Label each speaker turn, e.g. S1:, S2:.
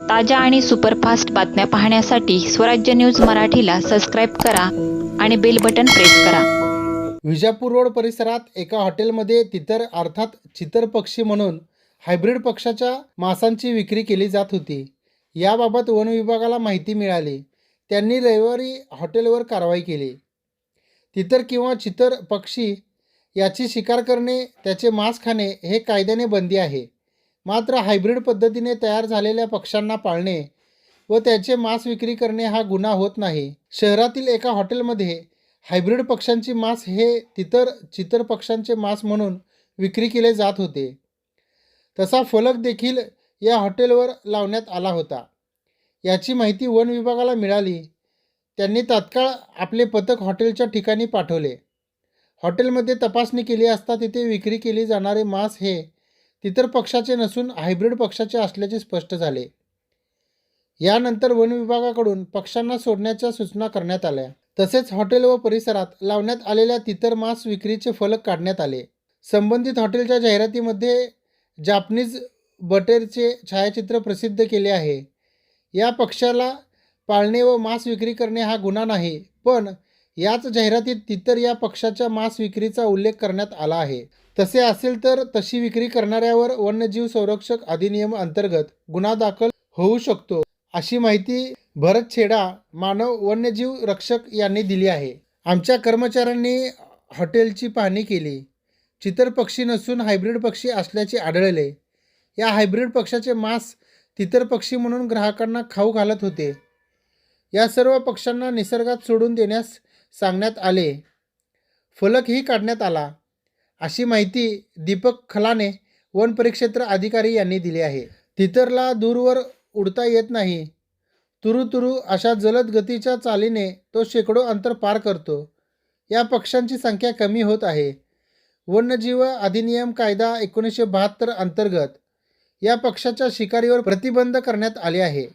S1: ताज्या आणि सुपरफास्ट बातम्या पाहण्यासाठी स्वराज्य न्यूज मराठीला सबस्क्राईब करा आणि बेल बटन प्रेस करा.
S2: विजापूर रोड परिसरात एका हॉटेलमध्ये तितर अर्थात चितर पक्षी म्हणून हायब्रिड पक्षाच्या मांसांची विक्री केली जात होती. याबाबत वन विभागाला माहिती मिळाली. त्यांनी रविवारी हॉटेलवर कारवाई केली. तितर किंवा चितर पक्षी याची शिकार करणे त्याचे मांस खाणे हे कायद्याने बंदी आहे. मात्र हायब्रिड पद्धतीने तयार झालेल्या पक्ष्यांना पाळणे व त्याचे मांस विक्री करणे हा गुन्हा होत नाही. शहरातील एका हॉटेलमध्ये हायब्रिड पक्ष्यांची मांस हे तितर चितर पक्ष्यांचे मांस म्हणून विक्री केले जात होते. तसा फलक देखील या हॉटेलवर लावण्यात आला होता. याची माहिती वन विभागाला मिळाली. त्यांनी तात्काळ आपले पथक हॉटेलच्या ठिकाणी पाठवले. हॉटेलमध्ये तपासणी केली असता तिथे विक्री केली जाणारे मांस हे तितर पक्षाचे नसून हायब्रिड पक्षाचे असल्याचे स्पष्ट झाले. यानंतर वन विभागाकडून पक्ष्यांना सोडण्याच्या सूचना करण्यात आल्या. तसेच हॉटेल व परिसरात लावण्यात आलेल्या तितर मांस विक्रीचे फलक काढण्यात आले. संबंधित हॉटेलच्या जाहिरातीमध्ये जापनीज बटेरचे छायाचित्र प्रसिद्ध केले आहे. या पक्षाला पाळणे व मांस विक्री करणे हा गुन्हा नाही पण याच जाहिरातीत तितर या पक्षाच्या मांस विक्रीचा उल्लेख करण्यात आला आहे. तसे असेल तर तशी विक्री करणाऱ्यावर वन्यजीव संरक्षक अधिनियम अंतर्गत गुन्हा दाखल होऊ शकतो अशी माहिती भरत छेडा मानव वन्यजीव रक्षक यांनी दिली आहे. आमच्या कर्मचाऱ्यांनी हॉटेलची पाहणी केली. चितर पक्षी नसून हायब्रिड पक्षी असल्याचे आढळले. या हायब्रिड पक्षाचे मांस तितर पक्षी म्हणून ग्राहकांना खाऊ घालत होते. या सर्व पक्ष्यांना निसर्गात सोडून देण्यास सांगण्यात आले. फलकही काढण्यात आला. अशी माहिती दीपक खलाने वन परिक्षेत्र अधिकारी यांनी दिली आहे. तितरला दूरवर उडता येत नाही. तुरु तुरु अशा जलद गतीच्या चालीने तो शेकडो अंतर पार करतो. या पक्ष्यांची संख्या कमी होत आहे. वन्यजीव अधिनियम कायदा एकोणीसशे बहात्तर अंतर्गत या पक्षाच्या शिकारीवर प्रतिबंध करण्यात आले आहे.